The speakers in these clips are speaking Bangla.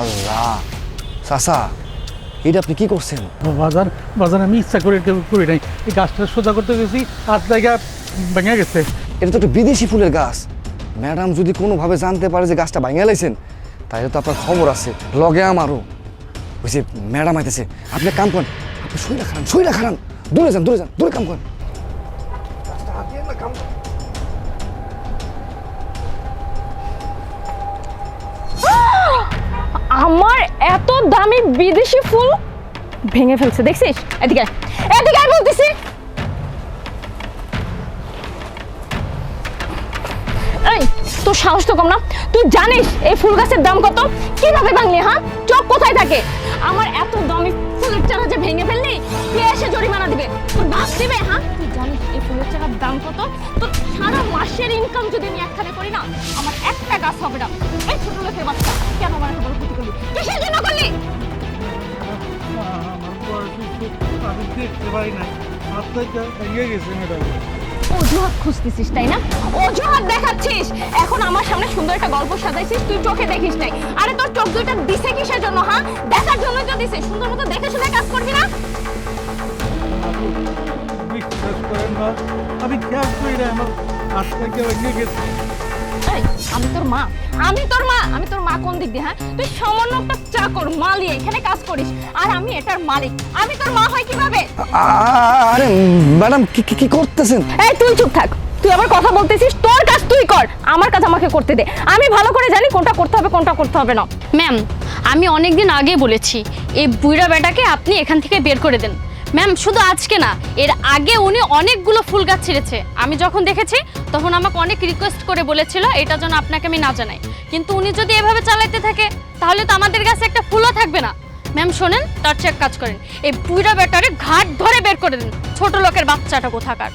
আল্লাহ। চাচা এটা আপনি কি করছেন? বাজার বাজার আমি ইচ্ছা করে করি নাই। এই গাছটা সোজা করতে গেছি হাত জায়গা ভেঙে গেছে। এটা তো একটা বিদেশি ফুলের গাছ। ম্যাডাম যদি কোনোভাবে জানতে পারে যে গাছটা ভাঙিয়ে লাইছেন তাহলে তো আপনার খবর আছে লগে আমারও। ওই যে ম্যাডাম আইতেছে আপনি কাম করেন আপনি শুইলা খারান শুইলা খারান। দূরে যান দূরে যান দূরে কাম করেন। দামি বিদেশি ফুল ভেঙে ফেলছে, দেখছিস? এদিকে এদিকে বলতেছি। এই, তোর সাহস তো কম না। তুই জানিস এই ফুল গাছের দাম কত? কীভাবে ভাঙলি হ্যাঁ? চোখ কোথায় থাকে? আমার এত দামি ফুলের চারা যে ভেঙে ফেললি, কে এসে জরিমানা দিবে? তোর বাপ দিবে হ্যাঁ? তুই জানিস এই ফুলের চারার দাম কত? তোর সারা মাসের ইনকাম যদি আমি একখানে করি না, আমার একটা গাছ হবে না। এই ছোট লোকের বাচ্চা, কেন আমার বড় ক্ষতি করলি? পারি ভেঙে গেছে ম্যাডাম। অজুহাত খুঁজতেছিস তাই না? অজুহাত দেখাচ্ছিস! এখন আমার সামনে সুন্দর একটা গল্প সাজাইছিস তুই চোখে দেখিস নাই। আরে তোর চোখ দুইটা দিছে কিসের জন্য হ্যাঁ দেখার জন্য তো দিছে সুন্দর মতো দেখে শুনে কাজ করবি না? বিশ্বাস করেন না? আমি খেয়াল করি না আমার হাত থেকে ভেঙে গেছে। আমি তোর মা। আমি তোর মা। আমি তোর মা কোন দিক দিয়ে হ্যাঁ? তুই সামান্য একটা চাকর মালি এখানে কাজ করিস। আর আমি এটার মালিক। আমি তোর মা হয় কীভাবে? আরে ম্যাডাম কি কি- কি করতেছেন? এই তুই চুপ থাক। তুই আবার কথা বলতেছিস তোর কাজ তুই কর। আমার কাজ আমাকে করতে দে। আমি ভালো করে জানি কোনটা করতে হবে কোনটা করতে হবে না। ম্যাম আমি অনেক দিন আগে বলেছি এই বুইড়া বেটাকে আপনি এখান থেকে বের করে দেন। ম্যাম শুধু আজকে না, এর আগে উনি অনেকগুলো ফুল গাছ ছেড়েছে। আমি যখন দেখেছি, তখন আমাকে অনেক রিকোয়েস্ট করে বলেছিল, এটা যেন আপনাকে আমি না জানাই। কিন্তু উনি যদি এভাবে চালাইতে থাকে, তাহলে তো আমাদের কাছে একটা ফুলও থাকবে না। ম্যাম শোনেন, তার চেয়ে এক কাজ করেন। এই পুইরা ব্যাটারে ঘাট ধরে বের করে দিন। ছোট লোকের বাচ্চাটা কোথাকার।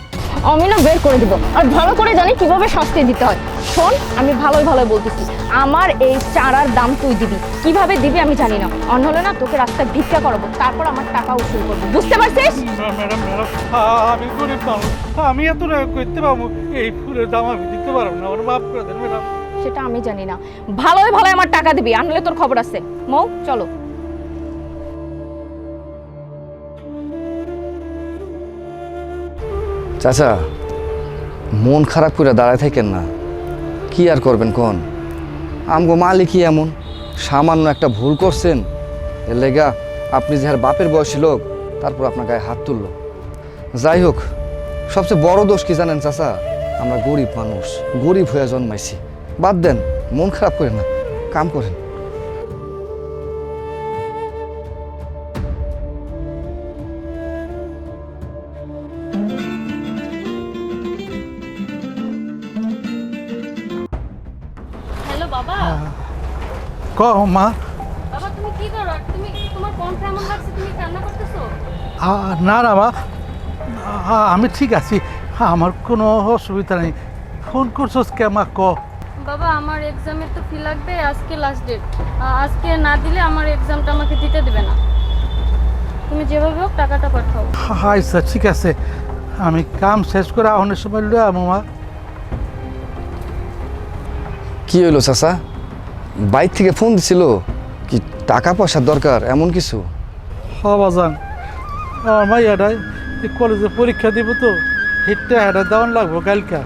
আমি না বের করে দিব। আর ভালো করে জানি কীভাবে শাস্তি দিতে হয়। শোন আমি ভালোই ভালোই বলতেছি। আমার এই চারার দাম তুই দিবি। কীভাবে দিবি আমি জানি না। অন্য হলে না তোকে রাস্তায় ভিক্ষা করাবো। তারপর আমার টাকা উসুল করব। বুঝতে পারছিস? ম্যাডাম ম্যাডাম আমি গরিব মানুষ। আমি এত করতে পারব? এই ফুলের দাম আমি দিতে পারব না। মাফ করে দেন ম্যাডাম। সেটা আমি জানি না। ভালোই ভালোই আমার টাকা দিবি। আনলে তোর খবর আছে। মৌ চলো। চাচা, মন খারাপ করে দাঁড়ায় থাকেন না। কি আর করবেন কোন? আমগো মালিকই এমন। সামান্য একটা ভুল করছেন, এর লেগা আপনি যার বাপের বয়সী লোক, তারপর আপনার গায়ে হাত তুললো। যাই হোক, সবচেয়ে বড় দোষ কি জানেন চাচা? আমরা গরিব মানুষ, গরিব হয়ে জন্মাইছি। বাদ দেন, মন খারাপ করেন না, কাম করেন। বাবা। ক মা। বাবা তুমি কি করো? তুমি তোমার কণ্ঠ এমন লাগছে? তুমি কান্না করতেছো? না না মা। আমি ঠিক আছি। আমার কোনো অসুবিধা নেই। ফোন করছোস কে মা? ক। বাবা আমার এক্সামের তো ফি লাগবে। আজকে লাস্ট ডেট আজকে না দিলে আমার এক্সামটা আমাকে দিতে দেবে না। তুমি যেভাবে হোক টাকাটা পাঠাও। আচ্ছা ঠিক আছে। আমি কাম শেষ করে অনেক সময় লয়ে আমো কি হইল চাচা? বাইক থেকে ফোন দিছিল কি টাকা পয়সার দরকার এমন কিছু? হবা যান আমার মাইয়াটাই কলেজে পরীক্ষা দিব তো হিটটা হেটা দেওয়ান লাগবো কালকা।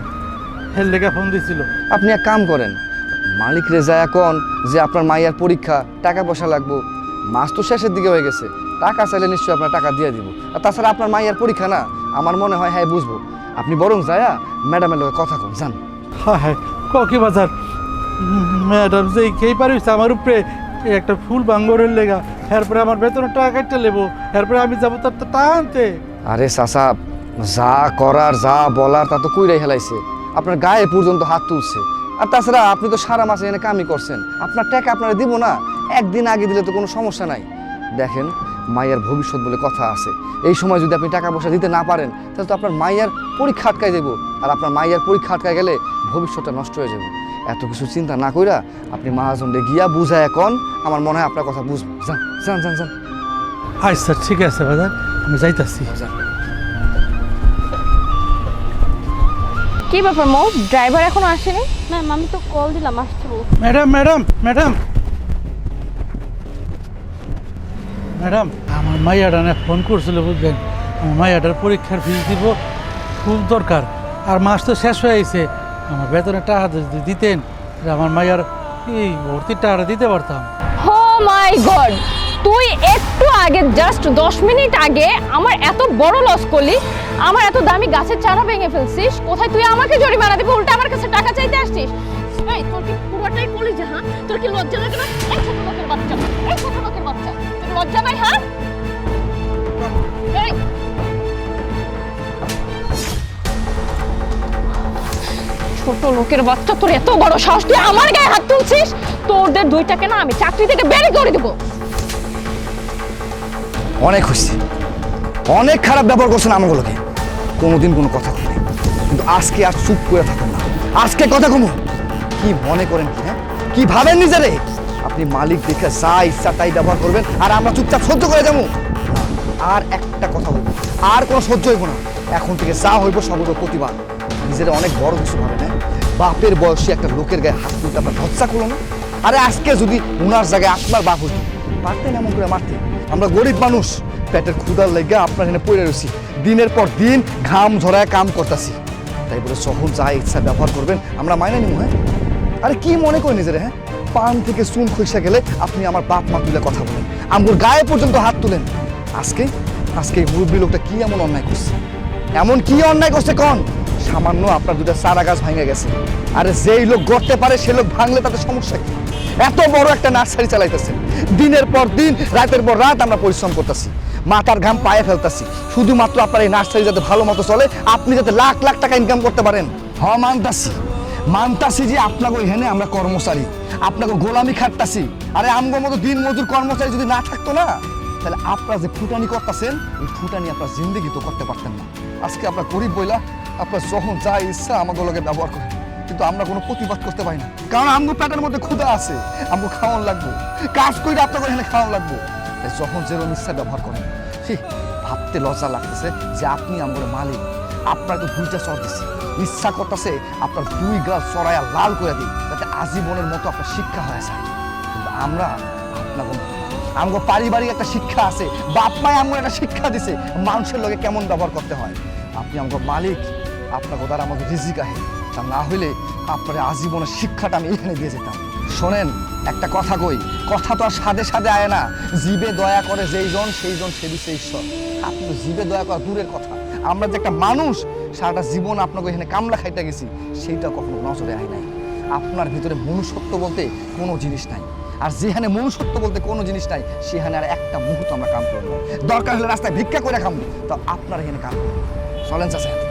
ফোন দিছিল। আপনি এক কাম করেন মালিক রে যায় এখন যে আপনার মাইয়ার পরীক্ষা টাকা পয়সা লাগবো। মাস তো শেষের দিকে হয়ে গেছে টাকা চাইলে নিশ্চয়ই আপনার টাকা দিয়ে দিব। আর তাছাড়া আপনার মাইয়ার পরীক্ষা না আমার মনে হয় হ্যাঁ বুঝব। আপনি বরং যায়া ম্যাডামের লোকে কথা কন যান। হ্যাঁ হ্যাঁ ককি বাজার? ম্যাডাম যে খেয়ে পারিস আমার উপরে। একটা ফুল বাঙ্গরের লেগা। এরপরে আমার বেতনের টাকা কাটতে লেবো এরপরে আমি যাব তার তো আনতে। আরে চাচা, যা করার, যা বলার, তা তো কইরাই হেলাইছে। আপনার গায়ে পর্যন্ত হাত তুলছে। আর তাছাড়া আপনি তো সারা মাসে এনে কামই করছেন। আপনার টাকা আপনারা দিব না। একদিন আগে দিলে তো কোনো সমস্যা নাই। দেখেন মায়ের ভবিষ্যৎ বলে কথা আছে। এই সময় যদি আপনি টাকা পয়সা দিতে না পারেন, তাহলে তো আপনার মায়ের পরীক্ষা আটকায় দেবো। আর আপনার মায়ের পরীক্ষা আটকায় গেলে ভবিষ্যৎটা নষ্ট হয়ে যাবে। এত কিছু চিন্তা না কইরা আপনি মহাজনকে গিয়া বুঝায় এখন আমার মনে হয় আপনার কথা বুঝব যান যান যান যান। আচ্ছা ঠিক আছে বাজার আমি যাইতাছি। কি ব্যাপার মৌ? ড্রাইভার এখনও আসেনি? ম্যাম আমি তো কল দিলাম আসতে ম্যাডাম ম্যাডাম ম্যাডাম। ম্যাডাম আমার মাইয়াটা না ফোন করছিল বুঝলেন? আমার মাইয়াটার পরীক্ষার ফিস দিব খুব দরকার। আর মাস তো শেষ হয়ে গেছে। আমার বেতনের টাকা যদি দিতেন আমার মাইয়ার এই ভর্তির টাকাটা দিতে পারতাম। হো মাই গড, তুই একটু আগে জাস্ট দশ মিনিট আগে আমার এত বড় লস করলি, আমার এত দামি গাছের চারা ভেঙে ফেলছিস, কোথায় তুই আমাকে জরিমানা দিবি? উল্টা আমার কাছে টাকা চাইতে আসছিস? এই, তোর কি পুরোটাই হ্যাঁ? তোর কি লজ্জা লাগে না? এই ছোট লোকের বাচ্চা, এই ছোট লোকের বাচ্চা, তোর লজ্জা নাই হ্যাঁ? এই ছোট লোকের বাচ্চা, তোর এত বড় সাহস, তুই আমার গায়ে হাত তুলছিস? তোদের দুইটাকে না আমি চাকরি থেকে বের করে দেবো। অনেক হয়েছে। অনেক খারাপ ব্যবহার করছেন আমগুলোকে। কোনোদিন কোনো কথা বলি কিন্তু আজকে আর চুপ করে থাকুন না। আজকে কথা কমু। কি মনে করেন কি হ্যাঁ? কি ভাবেন নিজেরে? আপনি মালিক দেখে যা ইচ্ছা তাই ব্যবহার করবেন, আর আমরা চুপচাপ সহ্য করে যাব। আর একটা কথা বলব। আর কোনো সহ্য হইব না। এখন থেকে যা হইব হইব প্রতিবাদ। নিজেরা অনেক বড় কিছু ভাবে না। বাপের বয়সী একটা লোকের গায়ে হাত তুলতে আপনার ভরসা করল না। আরে আজকে যদি উনার জায়গায় আপনার বাপ হইতো পারতেন এমন করে মারতে। আমরা গরিব মানুষ, পেটের ক্ষুদার লেগে আপনার এখানে পড়ে রয়েছি। দিনের পর দিন ঘাম ঝরায় কাম করতেছি। তাই বলে যখন যা ইচ্ছা ব্যবহার করবেন, আমরা মাইনে নিব হ্যাঁ? আরে কি মনে করেন নিজেরা হ্যাঁ? পান থেকে চুন খসে গেলে আপনি আমার বাপ মা তুলে কথা বলেন। আমগুর গায়ে পর্যন্ত হাত তুলেন। আজকে আজকে এই মুরব্বী লোকটা কি এমন অন্যায় করছে? এমন কি অন্যায় করছে কন? সামান্য আপনার দুটা চারা গাছ ভেঙে গেছে। আরে যেই লোক গড়তে পারে সে লোক ভাঙলে তাতে সমস্যা কি? এত বড় একটা নার্সারি চালাইতেছেন দিনের পর দিন, রাতের পর রাত আমরা পরিশ্রম করতেছি। মাথার ঘাম পায়ে ফেলতেছি। শুধুমাত্র আপনার এই নার্সারি যাতে ভালো মতো চলে, আপনি যাতে লাখ লাখ টাকা ইনকাম করতে পারেন। হ, মানতাছি। মানতাছি যে আপনাকে এখানে আমরা কর্মচারী। আপনাকে গোলামি খাটতাছি। আরে আমগো মতো দিন মজুর কর্মচারী যদি না থাকতো না, তাহলে আপনারা যে ফুটানি করতেছেন এই ফুটানি আপনার জিন্দগি তো করতে পারতেন না। আজকে আপনার গরিব বইলা আপনার যখন যা ইচ্ছা আমাকে লগে ব্যবহার করেন কিন্তু আমরা কোনো প্রতিবাদ করতে পারি না। কারণ আমগো পেটের মধ্যে ক্ষুধা আছে আমগো খাওয়ান লাগবো। কাজ করে আপনাকে এখানে খাওয়ান লাগবো। তাই যখন যেরকম ইচ্ছা ব্যবহার করেন ছি, ভাবতে লজ্জা লাগতেছে যে আপনি আমগো মালিক। আপনার তো দুইটা চর দিছে। ইচ্ছা করতেছে আপনার দুই গ্লাস চড়াইয়া লাল করে দিই যাতে আজীবনের মতো আপনার শিক্ষা হয়ে যায়। কিন্তু আমরা আপনাকে আমগো পারিবারিক একটা শিক্ষা আছে। বাপ মায় আমগো একটা শিক্ষা দিছে মানুষের লোকে কেমন ব্যবহার করতে হয়। আপনি আমগো মালিক আপনাকে দ্বারা আমাকে রিজিক আহে তা না হইলে আপনার আজীবনের শিক্ষাটা আমি এখানে দিয়ে যেতাম। শোনেন, একটা কথা কই, কথা তো আর সাদে সাদে আয় না। জীবে দয়া করে যেই জন, সেই জন সে দিচ্ছে ঈশ্বর। আপনি জীবে দয়া করা দূরের কথা। আমরা যে একটা মানুষ, সারাটা জীবন আপনাকে এখানে কামলা খাইতে গেছি, সেইটা কখনো নজরে আয় নাই। আপনার ভিতরে মনুষ্যত্ব বলতে কোনো জিনিস নাই। আর যেখানে মনুষ্যত্ব বলতে কোনো জিনিস নাই, সেখানে আর একটা মুহূর্ত আমরা কাম করব দরকার হলে রাস্তায় ভিক্ষা করে খামো, তো আপনার এখানে কাম করব। চলেন চাচা।